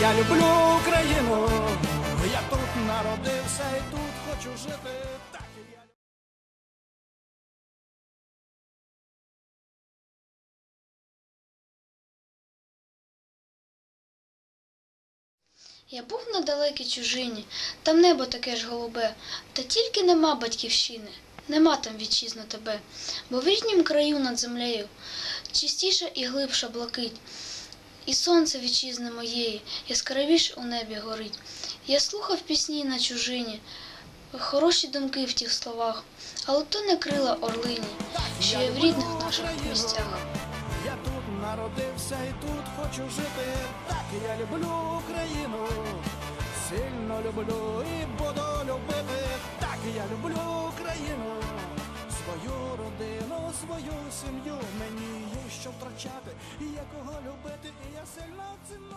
я люблю Україну. Я тут народився і тут хочу жити. Я був на далекій чужині, там небо таке ж голубе, та тільки нема батьківщини, нема там вітчизна тебе, бо в ріднім краю над землею чистіша і глибша блакить, і сонце вітчизни моєї яскравіш у небі горить. Я слухав пісні на чужині, хороші думки в тих словах, але то не крила орлині, що є в рідних наших місцях. Я тут народився і тут хочу жити. Так я люблю Україну. Сильно люблю і буду любити. Так я люблю Україну. Свою свою сім'ю мені є що втрачати, і якого любити, і я сильно ціну.